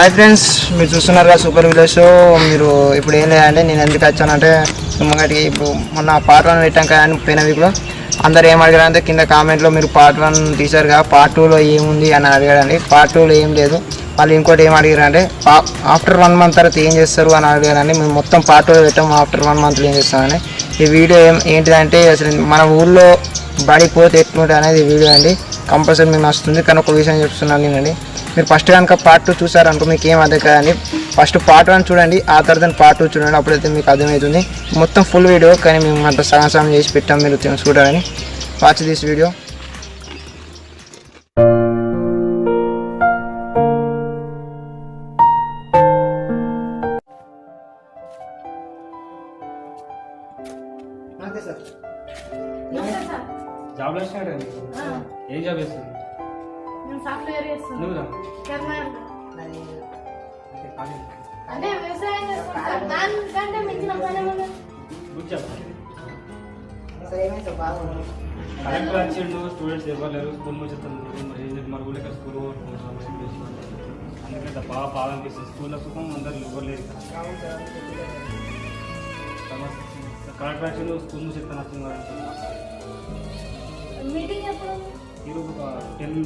Hi friends మీరు చూస్తున్నారు కదా సూపర్ విలేజ్ మీరు ఇప్పుడు ఏం లేదంటే నేను ఎందుకు వచ్చానంటే ముంగటికి ఇప్పుడు మొన్న పార్ట్ వన్ పెట్టాం కదా అని పోయిన వీక్లో అందరు ఏం అడిగారంటే కింద కామెంట్లో మీరు పార్ట్ వన్ తీశారు కదా పార్ట్ టూలో ఏముంది అని అడిగారండి పార్ట్ టూలో ఏం లేదు. వాళ్ళు ఇంకోటి ఏం అడిగారంటే ఆఫ్టర్ వన్ మంత్ తర్వాత ఏం చేస్తారు అని అడిగారండి మేము మొత్తం పార్ట్ టూలో పెట్టాము ఆఫ్టర్ వన్ మంత్లో ఏం చేస్తామని. ఈ వీడియో ఏం ఏంటిదంటే అసలు మన ఊళ్ళో బడిపోతే ఎట్లుంటుంది అనేది వీడియో అండి. కంపల్సరీ మేము వస్తుంది కానీ ఒక విషయం చెప్తున్నాను నేనండి. మీరు ఫస్ట్ కనుక పార్ట్ టూ చూసారనుకో మీకు ఏం అదే కదండి. ఫస్ట్ పార్ట్ వన్ చూడండి ఆ తర్వాత పార్ట్ టూ చూడండి. అప్పుడైతే మీకు అర్థమవుతుంది. మొత్తం ఫుల్ వీడియో కానీ మేము అంత సగం సగం చేసి పెట్టాం మీరు చూడాలని. వాచ్ దిస్ వీడియో జాబ్ ఏం జాబ్ సాఫ్ట్వేర్ చేస్తున్నాను నువ్వురా కర్ణాటక అంటే వ్యవసాయం చేసుకుంటాను దానికంటే మించిన పని ఏమన్నా? గుడ్ జాబ్ కలెక్టర్ వచ్చిండు స్టూడెంట్స్ ఎవరు లేరు స్కూల్ ముచ్చేస్తున్నారు మరి ఏం చెప్పి మరి ఊళ్ళకి స్కూల్ అందుకే ఇంత బాగా బాగా అనిపిస్తుంది స్కూల్లో సుఖం అందరు ఎవరు లేరు ఇక్కడ. సమస్య కలెక్టర్ వచ్చిండు స్కూల్ ముచ్చేస్తాను వచ్చింది కదా మీటింగ్ ఎప్పుడు ఈరోజు ఒక టెన్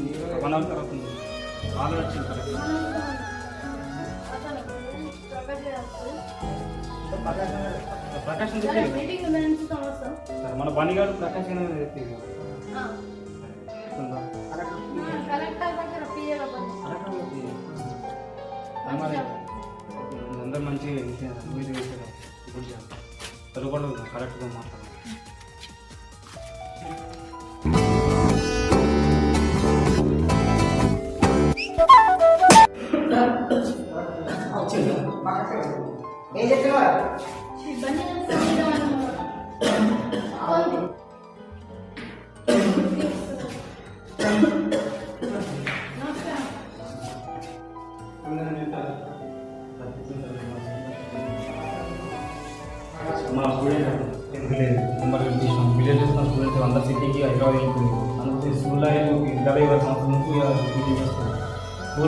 వన్ అవర్ తర్వాత ఆర్డర్ వచ్చింది కలెక్టర్ ప్రకాశం సరే, మన మీటింగ్ ఉందని మన బనిగాడు ప్రకాశం అందరు మంచిగా మీరు గుడ్ కరెక్ట్గా మాట్లాడాలి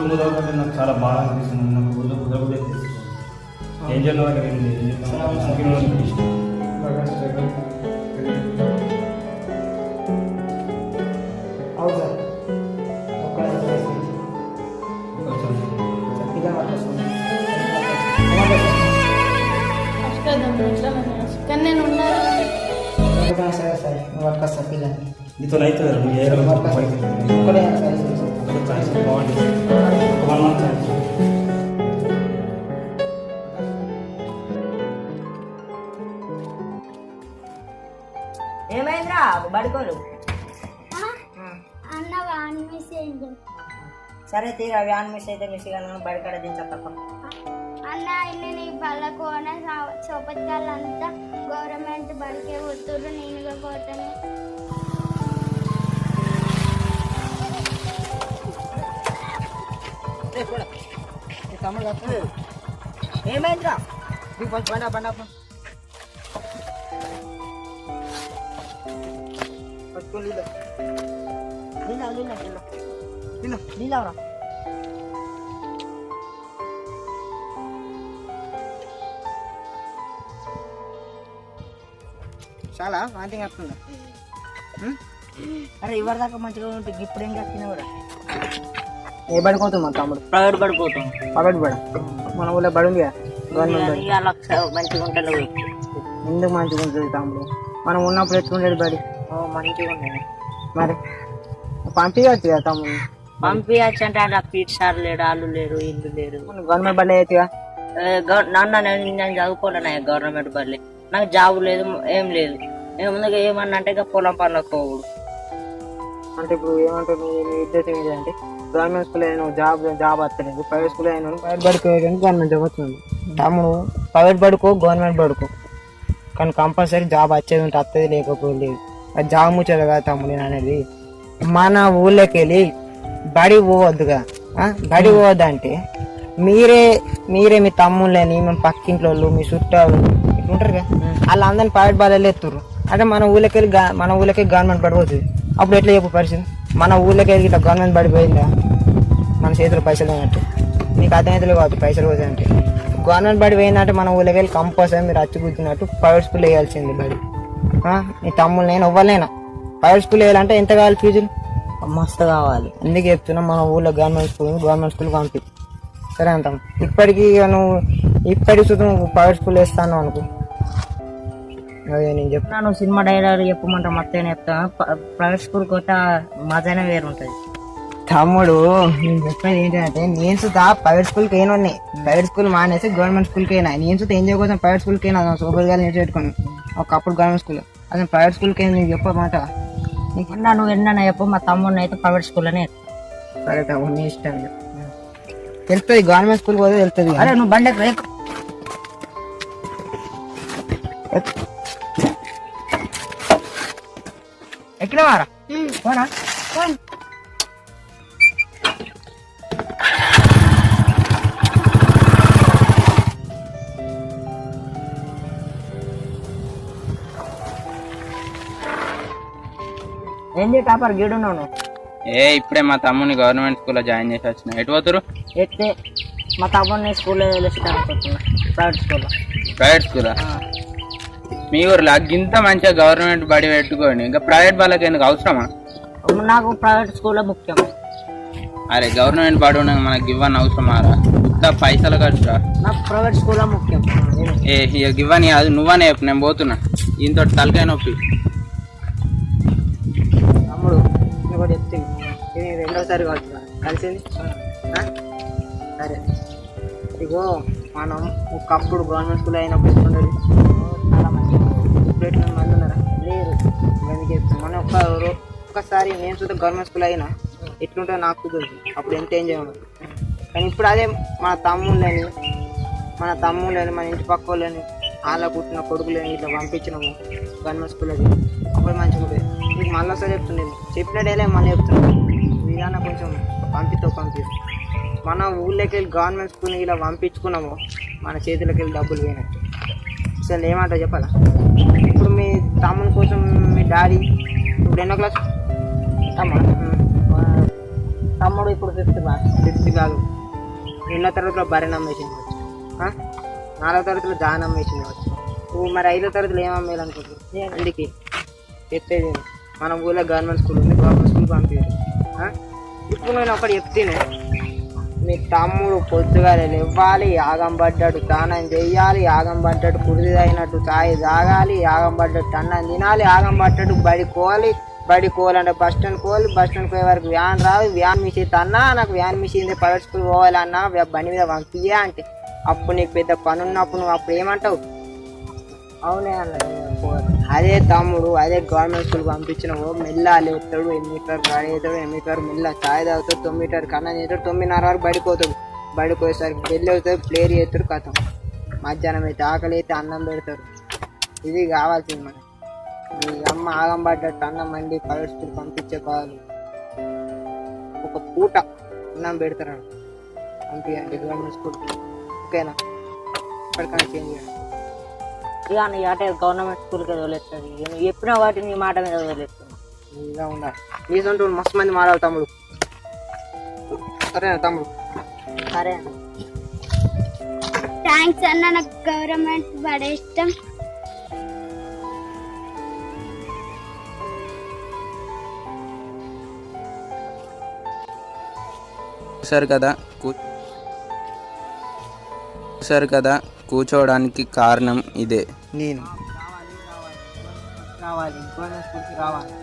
స్కూల్ మొదలుకుంటే నాకు చాలా బాగా అనిపిస్తుంది. నాకు ఊళ్ళో కుదరకుదే ఏం చేయాలి? కానీ నేను ఉన్నాను. సరే సరే వర్క్ పిల్లల్ని నీతో అయితే నువ్వు ఏ రోజు బాగుంటుంది ఏమైందిరా? బడుకోలు అన్న వాన్ మెసేజ్ సరే తీరా వ్యాన్ మిస్ అయితే మిస్ కానీ బడికాడ దించప్ప అన్న నేను ఈ పల్లకోన చోపత్కాలంతా గవర్నమెంట్ బడికే పోతుర్రు నేనుగా పోతాను. తమ్ముడు ఏమైందిరా బండ బండ పట్టుకోండి నీళ్ళ నీళ్ళ నీళ్ళ నీళ్ళవరా చాలా వాంతింగ్ వస్తుందా అరే ఇవరి దాకా మంచిగా ఉంటే ఇప్పుడు ఏం చేస్తున్నావురా ఏ పడిపోతుంది మా తమ్ముడు. ప్రైవేట్ పడిపోతాం పగటి బడ మన ఊళ్ళో బడి ఉంది గవర్నమెంట్ బడి. ఇవాళ మంచిగా ఉంటాను ఎందుకు మంచిగా ఉంటుంది తమ్ముడు? మనం ఉన్నప్పుడు ఎట్లుండేది బడి? మంచిగా ఉన్నాయి మరి పంపించవచ్చు కదా తమ్ముడు? పంపించచ్చు అంటే అలా పీట్ సార్ లేడు వాళ్ళు లేరు ఇల్లు లేరు. మన గవర్నమెంట్ బడి గవ- నాన్న నేను నేను చదువుకోలేను గవర్నమెంట్ బదిలీ నాకు జాబ్ లేదు ఏం లేదు. ఏముంది ఏమన్నా అంటే ఇక పొలం పనులకు పోవుడు. అంటే ఇప్పుడు ఏమంటారు మీ మీ ఉద్దేశం ఏంటంటే గవర్నమెంట్ స్కూల్ అయినా జాబ్ జాబ్ వస్తలేదు. ప్రైవేట్ స్కూల్ అయినా ప్రైవేట్ బడికి గవర్నమెంట్ జాబ్ వస్తుంది. తమ్ముడు ప్రైవేట్ బడుకో గవర్నమెంట్ బడుకో కానీ కంపల్సరీ జాబ్ వచ్చేది ఉంటే వస్తుంది లేకపోతే అది జాబ్ ముచ్చదు కదా తమ్ముడు నేను అనేది. మన ఊళ్ళోకి వెళ్ళి బడి పోవద్దుగా బడి పోవద్దు అంటే మీరే మీరే మీ తమ్ముళ్ళని మేము పక్కింట్లో వాళ్ళు, మీ చుట్టాలు ఇట్లుంటారు కదా వాళ్ళందరినీ ప్రైవేట్ బాధలు ఎత్తురు అంటే మన ఊళ్ళకి వెళ్ళి మన ఊళ్ళకి గవర్నమెంట్ పడిపోతుంది అప్పుడు ఎట్లా చెప్పు పరిస్థితి? మన ఊళ్ళకి వెళ్ళి గవర్నమెంట్ పడిపోయిందా? మన చేతిలో పైసలు అన్నట్టు నీకు అర్థమైతే కాదు పైసలు పోతాయంటే. గవర్నమెంట్ బడి పోయిందంటే మన ఊళ్ళకి వెళ్ళి కంపల్సరీ మీరు అచ్చి కూర్చున్నట్టు ప్రైవేట్ స్కూల్ వేయాల్సింది బడి. నీ తమ్ముళ్ళు నేను ఇవ్వలేనా ప్రైవేట్ స్కూల్ వేయాలంటే ఎంత కావాలి ఫీజులు? మస్తు కావాలి. అందుకే చెప్తున్నా? మన ఊళ్ళో గవర్నమెంట్ స్కూల్ గవర్నమెంట్ స్కూల్ పంపి. సరే అంటాం. ఇప్పటికీ నువ్వు ఇప్పటికి చూద్దాం ప్రైవేట్ స్కూల్ వేస్తాను అనుకో. అదే నేను చెప్తాను సినిమా డైలాగ్ చెప్పమంటే మొత్తం చెప్తా ప్రైవేట్ స్కూల్ కొట్ట మజానే వేరుంటది. తమ్ముడు నేను చెప్పేది ఏంటంటే నేను సుతా ప్రైవేట్ స్కూల్కి అయినా ఉన్నాయి ప్రైవేట్ స్కూల్ మానేసి గవర్నమెంట్ స్కూల్కి అయినా నేను సుతా ఏం చేయకోసం ప్రైవేట్ స్కూల్కి అయినా సూపర్ గారు నేర్చుకోను ఒకప్పుడు గవర్నమెంట్ స్కూల్. అసలు ప్రైవేట్ స్కూల్కి అయినా నీకు చెప్పమాట? నీకు అన్నా నువ్వు ఎన్న చెప్పు మా తమ్ముడిని అయితే ప్రైవేట్ స్కూల్లోనే సరే తమ్ముడు నీ ఇష్టం. తెలుస్తుంది గవర్నమెంట్ స్కూల్ పోతే తెలుస్తుంది. అరే నువ్వు బండి ఎక్కు, ఎక్కినవారా పోనా. ఏంది టాపర్ గీడున్నావు నువ్వు? ఏ ఇప్పుడే మా తమ్ముని గవర్నమెంట్ స్కూల్లో జాయిన్ చేసి వచ్చిన. ఎటు పోతురు ఎత్తే మా తమ్ముడిని స్కూల్లో అనుకుంటున్నా ప్రైవేట్ స్కూల్లో. ప్రైవేట్ స్కూలా? మీ ఊర్లో ఇంత మంచిగా గవర్నమెంట్ బడి పెట్టుకొని ఇంకా ప్రైవేట్ వాళ్ళకి ఎందుకు అవసరమా? నాకు ప్రైవేట్ స్కూల్లో ముఖ్యం. అరే గవర్నమెంట్ బడి ఉండగా మనకి ఇవ్వని అవసరమా రా? ఇంకా పైసలు ఖర్చురా. నాకు ప్రైవేట్ స్కూల్లో ముఖ్యం. ఏ ఇక ఇవ్వని అది నువ్వనే చెప్పు నేను పోతున్నా. ఇంత తలకాయ నొప్పి. తమ్ముడు చెప్తే రెండోసారి కావచ్చు. కలిసింది? సరే. ఇగో మనం ఒకప్పుడు గవర్నమెంట్ స్కూల్ అయినప్పుడు మంది పెట్టిన మంది ఉన్నారా? లేరు ఎందుకు చెప్తాను మనం ఒక్క రో- ఒక్కసారి నేను చూస్తే గవర్నమెంట్ స్కూల్ అయినా ఎట్లుంటుందో నాకు తెలుసు. అప్పుడు ఎంత ఎంజాయ్ ఉండదు కానీ ఇప్పుడు అదే మన తమ్ముళ్ళని మన తమ్ముళ్ళని మన ఇంటి పక్క వాళ్ళని వాళ్ళ పుట్టిన కొడుకులని ఇట్లా పంపించినాము గవర్నమెంట్ స్కూల్కి అప్పుడు మంచిగా ఉంటుంది మీకు మళ్ళీ ఒకసారి చెప్తున్నాను చెప్పిన డేలే మళ్ళీ చెప్తున్నాను విధానం కొంచెం పంపితో పంపి. మన ఊళ్ళోకి వెళ్ళి గవర్నమెంట్ స్కూల్ని ఇలా పంపించుకున్నాము మన చేతులకి వెళ్ళి డబ్బులు పోయినట్టు. అసలు ఏమంటావు చెప్పాలా? ఇప్పుడు మీ తమ్ముని కోసం మీ డాడీ ఇప్పుడు ఎన్నో క్లాస్? తమ్ముడు? తమ్ముడు ఇప్పుడు ఫిఫ్త్ క్లాస్ ఫిఫ్త్ కాదు. రెండో తరగతిలో బర్రె నమ్మేసింది? నాలుగో తరగతిలో జాన్ అమ్మేసింది వచ్చు నువ్వు మరి ఐదో తరగతిలో ఏం అమ్మేయాలనుకుంటున్నావు అందుకే. చెప్పేది. మన ఊళ్ళో గవర్నమెంట్ స్కూల్ ఉంది గవర్నమెంట్ స్కూల్ పంపించారు ఇప్పుడు నేను ఒకటి చెప్తేనే. మీ తమ్ముడు పొద్దుగాలే ఇవ్వాలి యాగం పడ్డాడు స్నానం చేయాలి యాగం పడ్డాడు కుడిది అయినట్టు చాయ్ తాగాలి యాగం పడ్డట్టు అన్నం తినాలి యాగం పడ్డట్టు బడి కోవాలి బడి కోవాలంటే బస్ స్టాండ్ కోవాలి బస్ స్టాండ్ పోయే వరకు వ్యాన్ రాదు వ్యాన్ మిస్ అన్నా నాకు వ్యాన్ మిస్ అయింది ప్రైవేట్ స్కూల్ పోవాలన్నా బండి మీద పంపియా అంటే. అప్పుడు నీకు పెద్ద పని ఉన్నప్పుడు నువ్వు అప్పుడు ఏమంటావు? అవునే అన్నది అదే తమ్ముడు అదే గవర్నమెంట్ స్కూల్ పంపించినావు మెల్ల లేస్తాడు ఎనిమిది వరకు రెడీ అవుతాడు ఎనిమిది మెల్ల చాయ్ తాగుతాడు తొమ్మిది వరకు అన్నం చేస్తాడు తొమ్మిదిన్నర వరకు బడిపోతాడు బడిపోయేసరికి బడికి పోయేసరికి వెళ్ళి అవుతాడు ప్లేయర్ చేస్తాడు కథం. మధ్యాహ్నం అయితే ఆకలి అయితే అన్నం పెడతారు ఇది కావాల్సింది మనకి. మీ అమ్మ ఆగం పడ్డట్టు అన్నం మండి ప్రైవేట్ స్కూల్ పంపించే కాదు. ఒక పూట అన్నం పెడతారు పంపించండి గవర్నమెంట్ స్కూల్ ఓకేనా? ఇప్పటికైనా చేంజ్ చేయండి. ఇక నీ అంటే గవర్నమెంట్ స్కూల్కి వదిలేస్తుంది. నువ్వు చెప్పిన వాటి నీ మాట మీద వదిలేస్తున్నా ఇలా ఉండాలి. నీ సొంత మస్తు మంది మారాలి తమ్ముడు. సరేనా తమ్ముడు? సరే. థ్యాంక్స్ అన్న నాకు గవర్నమెంట్ బడే ఇష్టం. సరే కదా సరే కదా కూర్చోవడానికి కారణం ఇదే. నేను రావాలి గవర్నమెంట్ స్కూల్కి రావాలి.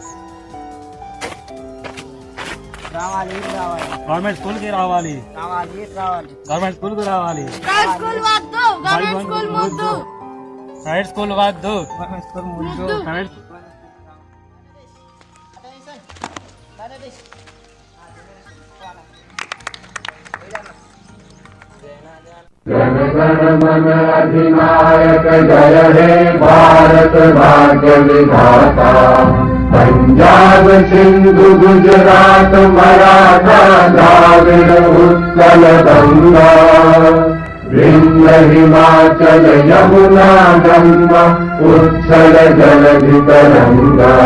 రావాలి రావాలి? గవర్నమెంట్ స్కూల్కి రావాలి. రావాలి రావాలి? గవర్నమెంట్ స్కూల్కి రావాలి. స్కూల్ వద్దు గవర్నమెంట్ స్కూల్ వద్దు. ప్రైవేట్ స్కూల్ వద్దు. స్కూల్ जनगणमनाधिनायक जय हे भारत पञ्जाब सिन्धु गुजरात मराठा द्राविड उत्कल गङ्गा विन्द हिमाचल यमुना गङ्गा उत्सल जलधितरङ्गा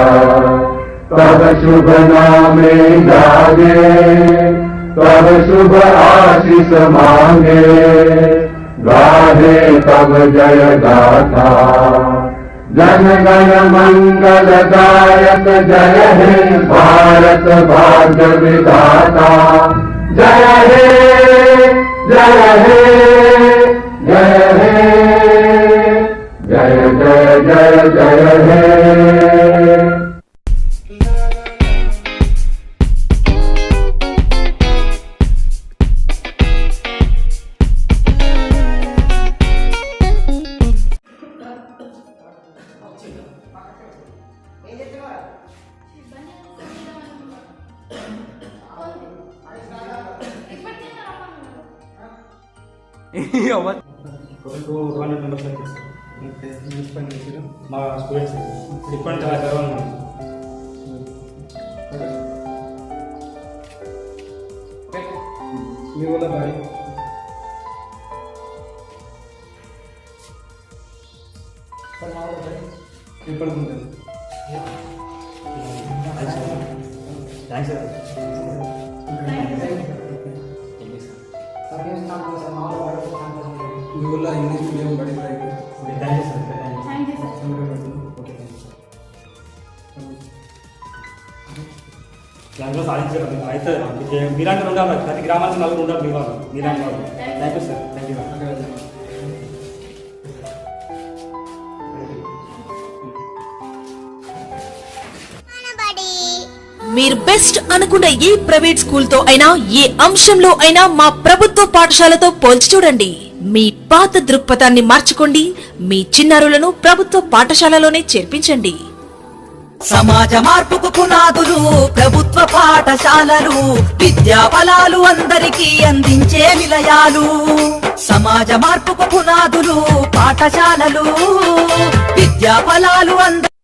तव शुभ नामे जागे। तब शुभ आशीष मांगे। गाहे तब जय गाथा। जन गण मंगल दायक जय हे भारत भाग्य विधाता। जय हे जय हे जय हे, जय जय जय जय हे। ఒక టూ టూ హండ్రెడ్ మెంబర్స్ వచ్చేసి మా స్టూడెంట్స్ ఇప్పుడు చాలా గర్వంగా ఉంది మీ ఊళ్ళో బాయ్ ఇప్పుడు ఉంటుంది థ్యాంక్స్ సార్ మీ ఊళ్ళో ఇంగ్లీష్ మీడియం బడి thank you sir thank you దాంట్లో సాధించారు అయితే మీరంటే ఉండాలి ప్రతి గ్రామానికి నలుగురు ఉండాలి మీ వాళ్ళు మీరంటే వాళ్ళు thank you sir thank you మీరు బెస్ట్ అనుకున్న ఏ ప్రైవేట్ స్కూల్తో అయినా ఏ అంశంలో అయినా మా ప్రభుత్వ పాఠశాలతో పోల్చి చూడండి. మీ పాత దృక్పథాన్ని మార్చుకోండి. మీ చిన్నారులను ప్రభుత్వ పాఠశాలలోనే చేర్పించండి. సమాజ మార్పుకు పునాదులు ప్రభుత్వ పాఠశాలలు విద్యా ఫలాలు అందరికీ అందించే నిలయాలు. సమాజ మార్పుకు పునాదులు పాఠశాలలు విద్యా ఫలాలు అందరికీ